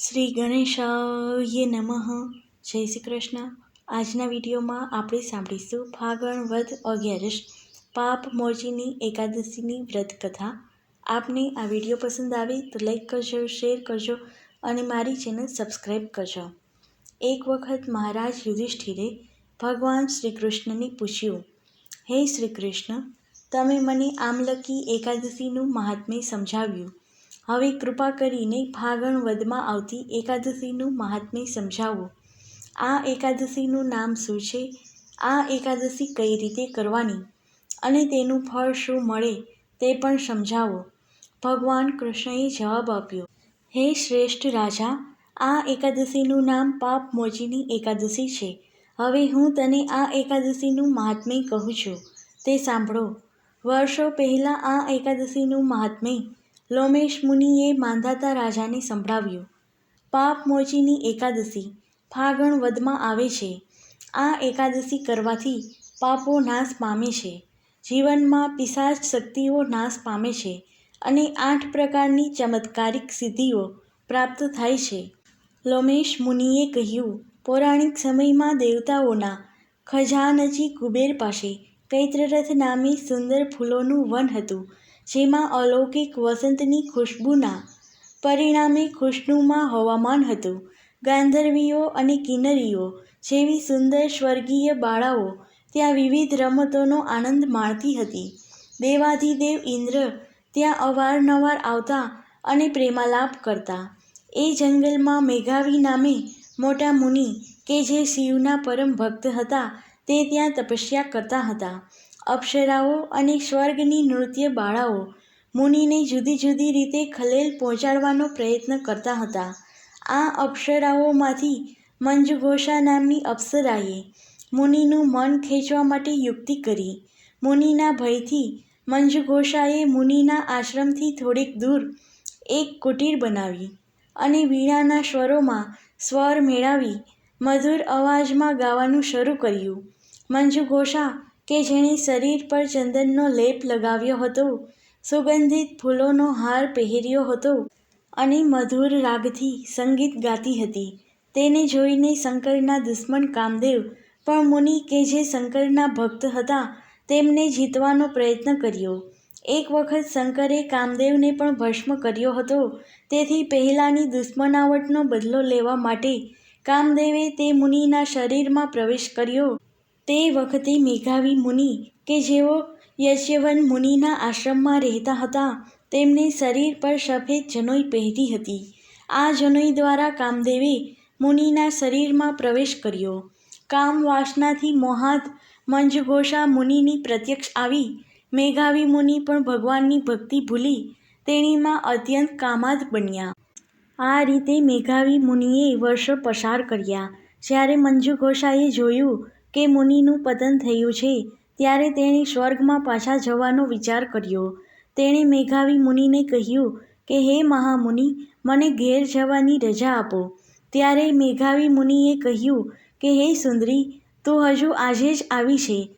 શ્રી ગણેશાય નમઃ. જય શ્રી કૃષ્ણ. આજના વિડીયોમાં આપણે સાંભળીશું ફાગણ વધ અગિયારસ, પાપ મોરજીની એકાદશીની વ્રત કથા આપને આ વીડિયો પસંદ આવે તો લાઈક કરજો, શેર કરજો અને મારી ચેનલ સબસ્ક્રાઈબ કરજો. એક વખત મહારાજ યુધિષ્ઠિરે ભગવાન શ્રી કૃષ્ણને પૂછ્યું, હે શ્રી કૃષ્ણ, તમે મને આમલકી એકાદશીનું મહાત્મ્ય સમજાવ્યું. હવે કૃપા કરીને ફાગણ વદમાં આવતી એકાદશીનું મહાત્મ્ય સમજાવો. આ એકાદશીનું નામ શું છે? આ એકાદશી કઈ રીતે કરવાની? અને તેનું ફળ શું મળે તે પણ સમજાવો. ભગવાન કૃષ્ણએ જવાબ આપ્યો, હે શ્રેષ્ઠ રાજા, આ એકાદશીનું નામ પાપ મોચીની એકાદશી છે. હવે હું તને આ એકાદશીનું મહાત્મ્ય કહું છું. તે સાંભળો. વર્ષો પહેલાં આ એકાદશીનું મહાત્મ્ય લોમેશ મુનિએ માંધાતા રાજાને સંભળાવ્યું, પાપ મોચીની એકાદશી ફાગણ વદમાં આવે છે. આ એકાદશી કરવાથી પાપો નાશ પામે છે. જીવનમાં પિશાચ શક્તિઓ નાશ પામે છે અને આઠ પ્રકારની ચમત્કારિક સિદ્ધિઓ પ્રાપ્ત થાય છે. લોમેશ મુનિએ કહ્યું, પૌરાણિક સમયમાં દેવતાઓના ખજાનજી કુબેર પાસે કૈત્રરથ નામે સુંદર ફૂલોનું વન હતું. જેમાં અલૌકિક વસંતની ખુશ્બુના પરિણામે ખુશનુમા હવામાન હતું. ગાંધર્વીઓ અને કિન્નરીઓ જેવી સુંદર સ્વર્ગીય બાળાઓ ત્યાં વિવિધ રમતોનો આનંદ માણતી હતી. દેવાધિદેવ ઇન્દ્ર ત્યાં અવારનવાર આવતા અને પ્રેમાલાપ કરતા. એ જંગલમાં મેઘાવી નામે મોટા મુનિ કે જે શિવના પરમ ભક્ત હતા તે ત્યાં તપસ્યા કરતા હતા. અપ્સરાઓ અને સ્વર્ગની નૃત્ય બાળાઓ મુનિને જુદી જુદી રીતે ખલેલ પહોંચાડવાનો પ્રયત્ન કરતા હતા. આ અપ્સરાઓમાંથી મંજુઘોષા નામની અપ્સરાએ મુનિનું મન ખેંચવા માટે યુક્તિ કરી. મુનિના ભયથી મંજુઘોષાએ મુનિના આશ્રમથી થોડીક દૂર એક કુટીર બનાવી અને વીણાના સ્વરોમાં સ્વર મેળવી મધુર અવાજમાં ગાવાનું શરૂ કર્યું. મંજુઘોષા કે જેણે શરીર પર ચંદનનો લેપ લગાવ્યો હતો, સુગંધિત ફૂલોનો હાર પહેર્યો હતો અને મધુર રાગથી સંગીત ગાતી હતી. તેને જોઈને શંકરના દુશ્મન કામદેવ, પણ મુનિ કે જે શંકરના ભક્ત હતા, તેમને જીતવાનો પ્રયત્ન કર્યો. એક વખત શંકરે કામદેવને પણ ભસ્મ કર્યો હતો. તેથી પહેલાંની દુશ્મનાવટનો બદલો લેવા માટે કામદેવે તે મુનિના શરીરમાં પ્રવેશ કર્યો. તે વખતે મેઘાવી મુનિ કે જેઓ યજ્ઞવન મુનિના આશ્રમમાં રહેતા હતા, તેમને શરીર પર સફેદ જનોઈ પહેરી હતી. આ જનોઈ દ્વારા કામદેવે મુનિના શરીરમાં પ્રવેશ કર્યો. કામ વાસનાથી મોહાત મંજઘોષા મુનિની પ્રત્યક્ષ આવી. મેઘાવી મુનિ પણ ભગવાનની ભક્તિ ભૂલી તેણીમાં અત્યંત કામાદ બન્યા. આ રીતે મેઘાવી મુનિએ વર્ષો પસાર કર્યા. જ્યારે મંજુઘોષાએ જોયું કે મુનિનું પતન થયું છે, ત્યારે તેણે સ્વર્ગમાં પાછા જવાનો વિચાર કર્યો. તેણે મેઘાવી મુનિને કહ્યું કે, હે મહામુનિ, મને ઘેર જવાની રજા આપો. ત્યારે મેઘાવી મુનિએ કહ્યું કે, હે સુંદરી, તું હજુ આજે જ આવી છે.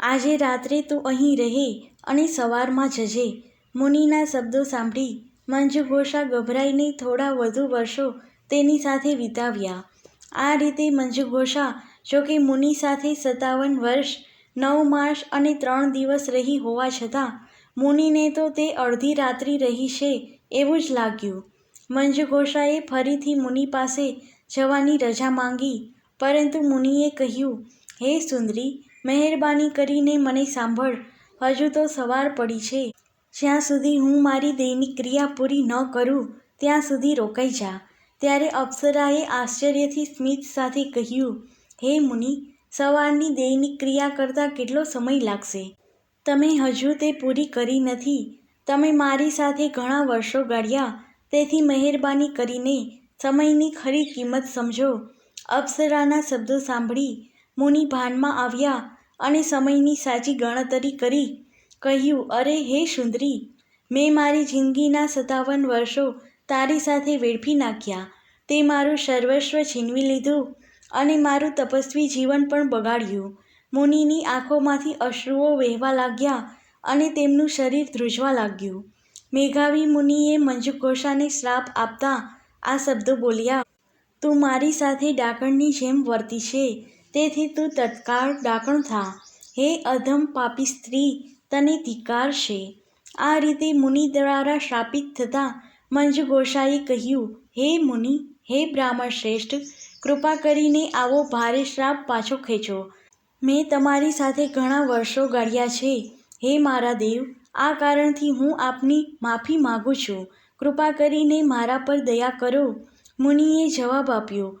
આજે રાત્રે તું અહીં રહે અને સવારમાં જજે. મુનિના શબ્દો સાંભળી મંજુઘોષા ગભરાઈને થોડા વધુ વર્ષો તેની સાથે વિતાવ્યા. આ રીતે મંજુઘોષા જોકે મુનિ સાથે સત્તાવન વર્ષ, નવ માસ અને ત્રણ દિવસ રહી હોવા છતાં, મુનિને તો તે અડધી રાત્રિ રહી છે એવું જ લાગ્યું. મંજુઘોષાએ ફરીથી મુનિ પાસે જવાની રજા માંગી, પરંતુ મુનિએ કહ્યું, હે સુંદરી, મહેરબાની કરીને મને સાંભળ, હજુ તો સવાર પડી છે. જ્યાં સુધી હું મારી દૈનિક ક્રિયા પૂરી ન કરું, ત્યાં સુધી રોકાઈ જા. ત્યારે અપ્સરાએ આશ્ચર્યથી સ્મિત સાથે કહ્યું, હે મુનિ, સવારની દૈનિક ક્રિયા કરતાં કેટલો સમય લાગશે? તમે હજુ તે પૂરી કરી નથી. તમે મારી સાથે ઘણા વર્ષો ગાળ્યા. તેથી મહેરબાની કરીને સમયની ખરી કિંમત સમજો. અપ્સરાના શબ્દો સાંભળી મુનિ ભાનમાં આવ્યા અને સમયની સાચી ગણતરી કરી, કહ્યું, અરે, હે સુંદરી, મેં મારી જિંદગીના સત્તાવન વર્ષો તારી સાથે વેડફી નાખ્યા. તે મારું સર્વસ્વ છીનવી લીધું અને મારું તપસ્વી જીવન પણ બગાડ્યું. મુનિની આંખોમાંથી અશ્રુઓ વહેવા લાગ્યા અને તેમનું શરીર ધ્રુજવા લાગ્યું. મેઘાવી મુનિએ મંજુઘોષાને શ્રાપ આપતા આ શબ્દો બોલ્યા, તું મારી સાથે ડાકણની જેમ વર્તી છે, તેથી તું તત્કાળ ડાકણ થા. હે અધમ પાપી સ્ત્રી, તને ધિકાર છે. આ રીતે મુનિ દ્વારા શાપિત થતાં મંજુ ગોસાઈએ કહ્યું, હે મુનિ, હે બ્રાહ્મણ શ્રેષ્ઠ, કૃપા કરીને આવો ભારે શ્રાપ પાછો ખેંચો. મેં તમારી સાથે ઘણા વર્ષો ગાળ્યા છે. હે મારા દેવ, આ કારણથી હું આપની માફી માગું છું. કૃપા કરીને મારા પર દયા કરો. મુનિએ જવાબ આપ્યો,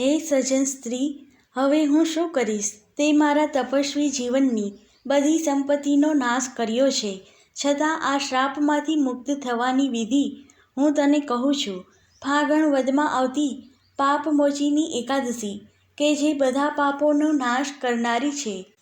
હે સજ્જન સ્ત્રી, હવે હું શું કરીશ? તે મારા તપસ્વી જીવનની બધી સંપત્તિનો નાશ કર્યો છે. છતાં આ શ્રાપમાંથી મુક્ત થવાની વિધિ હું તને કહું છું, ફાગણ વદમાં આવતી પાપમોચીની એકાદશી, કે જે બધા પાપોનો નાશ કરનારી છે,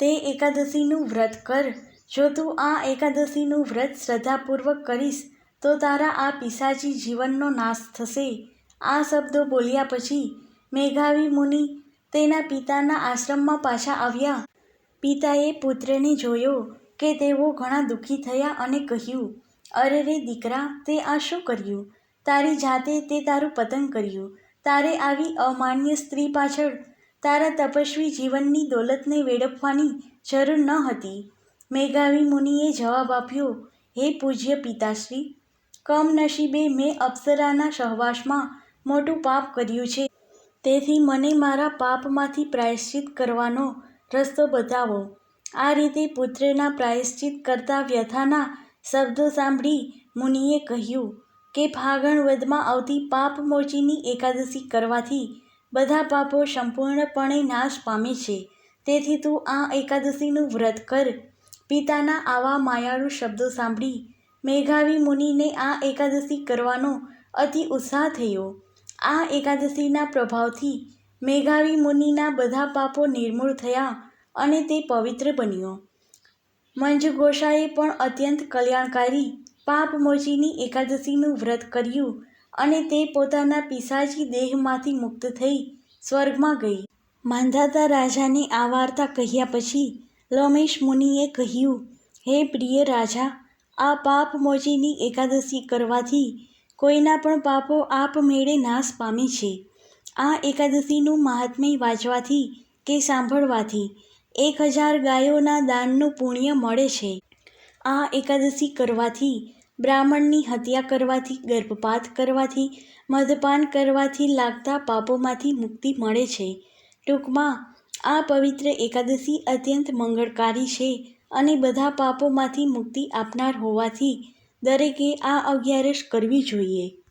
તે એકાદશીનું વ્રત કર. જો તું આ એકાદશીનું વ્રત શ્રદ્ધાપૂર્વક કરીશ, તો તારા આ પિસાચી જીવનનો નાશ થશે. આ શબ્દો બોલ્યા પછી મેઘાવી મુનિ તેના પિતાના આશ્રમમાં પાછા આવ્યા. પિતાએ પુત્રને જોયો કે તેઓ ઘણા દુઃખી થયા અને કહ્યું અરે રે દીકરા, તે આ શું કર્યું? તારી જાતે તે તારું પતન કર્યું. તારે આવી અમાન્ય સ્ત્રી પાછળ તારા તપસ્વી જીવનની દોલતને વેડફવાની જરૂર ન હતી. મેઘાવી મુનિએ જવાબ આપ્યો, હે પૂજ્ય પિતાશ્રી, કમનસીબે મેં અપ્સરાના સહવાસમાં મોટું પાપ કર્યું છે. તેથી મને મારા પાપમાંથી પ્રાયશ્ચિત કરવાનો રસ્તો બતાવો. આ રીતે પુત્રના પ્રાયશ્ચિત કરતા વ્યથાના શબ્દો સાંભળી મુનિએ કહ્યું કે ફાગણ વદમાં આવતી પાપમોચીની એકાદશી કરવાથી બધા પાપો સંપૂર્ણપણે નાશ પામે છે. તેથી તું આ એકાદશીનું વ્રત કર. પિતાના આવા માયાળુ શબ્દો સાંભળી મેઘાવી મુનિને આ એકાદશી કરવાનો અતિ ઉત્સાહ થયો. આ એકાદશીના પ્રભાવથી મેઘાવી મુનિના બધા પાપો નિર્મૂળ થયા અને તે પવિત્ર બન્યો. મંજુ ગોસાઈએ પણ અત્યંત કલ્યાણકારી પાપમોચીની એકાદશીનું વ્રત કર્યું અને તે પોતાના પિસાજી દેહમાંથી મુક્ત થઈ સ્વર્ગમાં ગઈ. માંધાતા રાજાને આ વાર્તા કહ્યા પછી લોમેશ મુનિએ કહ્યું, હે પ્રિય રાજા, આ પાપમોચીની એકાદશી કરવાથી કોઈના પણ પાપો આપમેળે નાશ પામે છે. આ એકાદશીનું મહાત્મ્ય વાંચવાથી કે સાંભળવાથી એક હજાર ગાયોના દાનનું પુણ્ય મળે છે. આ એકાદશી કરવાથી, બ્રાહ્મણની હત્યા કરવાથી, ગર્ભપાત કરવાથી, મદપાન કરવાથી લાગતા પાપોમાંથી મુક્તિ મળે છે. ટૂંકમાં, આ પવિત્ર એકાદશી અત્યંત મંગળકારી છે અને બધા પાપોમાંથી મુક્તિ આપનાર હોવાથી દરેકે આ અગિયારસ કરવી જોઈએ.